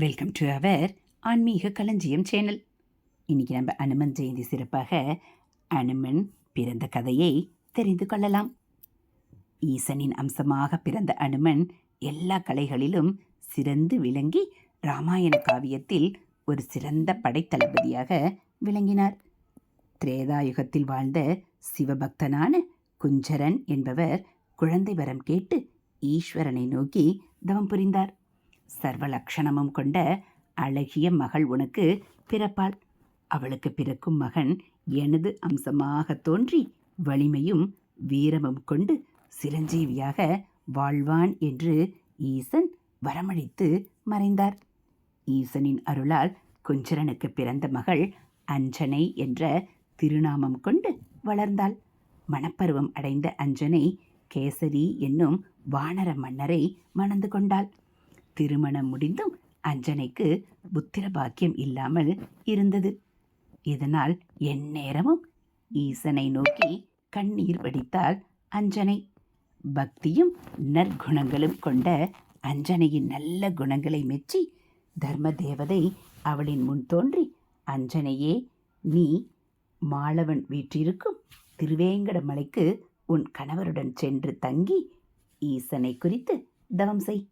Welcome to our ஆன்மீக களஞ்சியம் channel இன்றைக்கி நம்ம அனுமன் ஜெயந்தி சிறப்பாக அனுமன் பிறந்த கதையை தெரிந்து கொள்ளலாம். ஈசனின் அம்சமாக பிறந்த அனுமன் எல்லா கலைகளிலும் சிறந்து விளங்கி ராமாயண காவியத்தில் ஒரு சிறந்த படைத்தளபதியாக விளங்கினார். திரேதாயுகத்தில் வாழ்ந்த சிவபக்தனான குஞ்சரன் என்பவர் குழந்தை வரம் கேட்டு ஈஸ்வரனை நோக்கி தவம் புரிந்தார். சர்வலக்ஷணமும் கொண்ட அழகிய மகள் உனக்கு பிறப்பாள். அவளுக்கு பிறக்கும் மகன் எனது அம்சமாக தோன்றி வலிமையும் வீரமும் கொண்டு சிரஞ்சீவியாக வாழ்வான் என்று ஈசன் வரமளித்து மறைந்தார். ஈசனின் அருளால் குஞ்சரனுக்கு பிறந்த மகள் அஞ்சனை என்ற திருநாமம் கொண்டு வளர்ந்தாள். மணப்பருவம் அடைந்த அஞ்சனை கேசரி என்னும் வானர மன்னரை மணந்து கொண்டாள். திருமணம் முடிந்தும் அஞ்சனைக்கு புத்திர பாக்கியம் இல்லாமல் இருந்தது. இதனால் எந்நேரமும் ஈசனை நோக்கி கண்ணீர் வடித்தாள் அஞ்சனை. பக்தியும் நற்குணங்களும் கொண்ட அஞ்சனையின் நல்ல குணங்களை மெச்சி தர்ம தேவதை அவளின் முன் தோன்றி அஞ்சனையே நீ மாளவன் வீற்றிருக்கும் திருவேங்கடமலைக்கு உன் கணவருடன் சென்று தங்கி ஈசனை குறித்து தவம் செய்.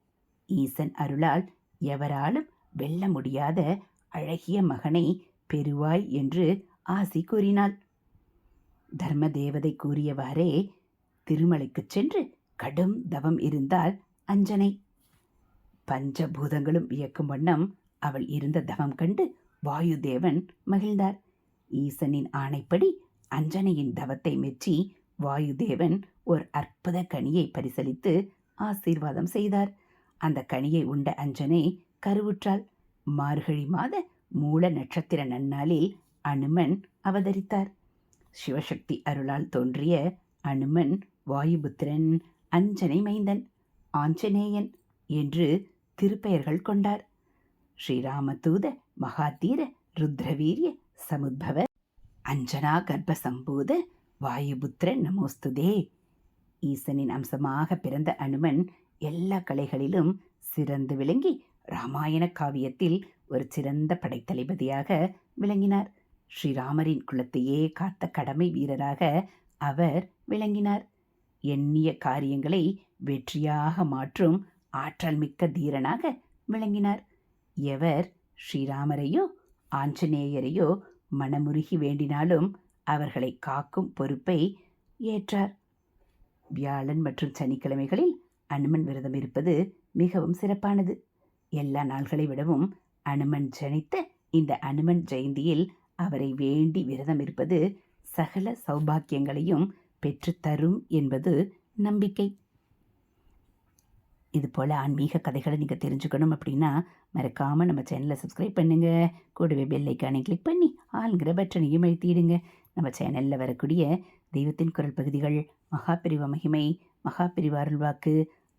ஈசன் அருளால் எவராலும் வெல்ல முடியாத அழகிய மகனை பெறுவாய் என்று ஆசி கூறினாள். தர்ம தேவதை கூறியவாறே திருமலைக்குச் சென்று கடும் தவம் இருந்தால் அஞ்சனை. பஞ்சபூதங்களும் வியக்கும் வண்ணம் அவள் இருந்த தவம் கண்டு வாயுதேவன் மகிழ்ந்தார். ஈசனின் ஆணைப்படி அஞ்சனையின் தவத்தை மெச்சி வாயுதேவன் ஒரு அற்புத கனியை பரிசளித்து ஆசீர்வாதம் செய்தார். அந்த கனியை உண்ட அஞ்சனை கருவுற்றாள். மார்கழி மாத மூல நட்சத்திர நன்னாளில் அனுமன் அவதரித்தார். சிவசக்தி அருளால் தோன்றிய அனுமன் வாயுபுத்திரன் அஞ்சனை மைந்தன் ஆஞ்சநேயன் என்று திருப்பெயர்கள் கொண்டார். ஸ்ரீராமதூத மகாதீர ருத்ரவீரிய சமுத்பவ அஞ்சனா கர்ப்ப சம்பூத நமோஸ்துதே. ஈசனின் அம்சமாக பிறந்த அனுமன் எல்லா கலைகளிலும் சிறந்து விளங்கி ராமாயண காவியத்தில் ஒரு சிறந்த படைத்தளபதியாக விளங்கினார். ஸ்ரீராமரின் குலத்தையே காத்த கடமை வீரராக அவர் விளங்கினார். எண்ணிய காரியங்களை வெற்றியாக மாற்றும் ஆற்றல் மிக்க தீரனாக விளங்கினார். எவர் ஸ்ரீராமரையோ ஆஞ்சநேயரையோ மனமுருகி வேண்டினாலும் அவர்களை காக்கும் பொறுப்பை ஏற்றார். வியாழன் மற்றும் சனிக்கிழமைகளில் அனுமன் விரதம் இருப்பது மிகவும் சிறப்பானது. எல்லா நாள்களை விடவும் அனுமன் ஜனித்த இந்த அனுமன் ஜெயந்தியில் அவரை வேண்டி விரதம் இருப்பது சகல சௌபாக்கியங்களையும் பெற்றுத்தரும் என்பது நம்பிக்கை. இது போல் ஆன்மீக கதைகளை நீங்கள் தெரிஞ்சுக்கணும் அப்படின்னா மறக்காமல் நம்ம சேனலை சப்ஸ்கிரைப் பண்ணுங்கள் கூடவே பெல் ஐக்கானை கிளிக் பண்ணி ஆளுங்கிற பட்டனையும் அழுத்திடுங்க. நம்ம சேனலில் வரக்கூடிய தெய்வத்தின் குரல் பகுதிகள் மகாபிரிவ மகிமை மகாபிரிவ அருள்வாக்கு